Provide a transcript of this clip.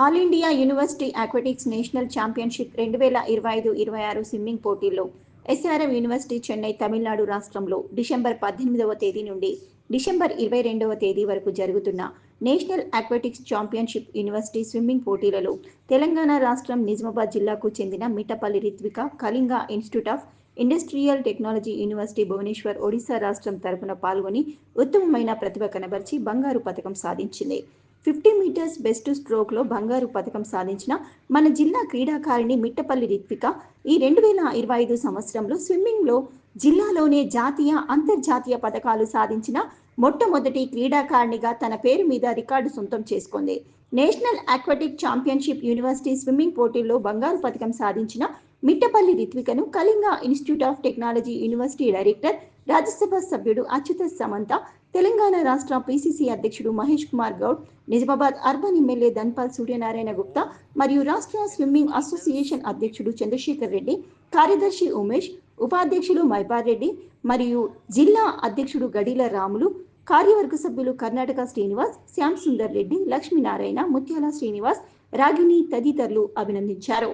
All India university aquatics national championship రెండు వేల ఇరవై ఐదు ఇరవై ఆరు స్విమ్మింగ్ పోటీల్లో ఎస్ఆర్ఎం యూనివర్సిటీ చెన్నై తమిళనాడు రాష్ట్రంలో డిసెంబర్ పద్దెనిమిదవ తేదీ నుండి డిసెంబర్ ఇరవై రెండవ తేదీ వరకు జరుగుతున్న national aquatics championship university swimming పోటీలలో తెలంగాణ రాష్ట్రం నిజామాబాద్ జిల్లాకు చెందిన Mittapalli Ritvika Kalinga institute of industrial technology university Bhubaneswar Odisha రాష్ట్రం తరపున పాల్గొని ఉత్తమమైన ప్రతిభ కనబర్చి బంగారు పథకం సాధించింది. ఫిఫ్టీ మీటర్స్ బెస్ట్ స్ట్రోక్లో బంగారు పథకం సాధించిన మన జిల్లా క్రీడాకారిణి మిట్టపల్లి రిత్విక ఈ రెండు వేల ఇరవై ఐదు సంవత్సరంలో స్విమ్మింగ్లో జిల్లాలోనే జాతీయ అంతర్జాతీయ పథకాలు సాధించిన మొట్టమొదటి క్రీడాకారిణిగా తన పేరు మీద రికార్డు సొంతం చేసుకుంది. National aquatic championship university swimming పోటీల్లో బంగారు పథకం సాధించిన Mittapalli రిత్వికను Kalinga institute of technology university director Rajya Sabha సభ్యుడు అచ్యుత సమంత తెలంగాణ రాష్ట్ర పిసిసి అధ్యక్షుడు మహేష్ కుమార్ గౌడ్ నిజామాబాద్ అర్బన్ ఎమ్మెల్యే ధన్పాల్ సూర్యనారాయణ గుప్తా మరియు రాష్ట్ర స్విమ్మింగ్ అసోసియేషన్ అధ్యక్షుడు చంద్రశేఖర్ రెడ్డి కార్యదర్శి ఉమేష్ ఉపాధ్యక్షులు మైపార్ రెడ్డి మరియు జిల్లా అధ్యక్షుడు గడిల రాములు కార్యవర్గ సభ్యులు కర్ణాటక శ్రీనివాస్ శ్యామ్ సుందర్ రెడ్డి లక్ష్మీనారాయణ ముత్యాల శ్రీనివాస్ రాగిణి తదితరులు అభినందించారు.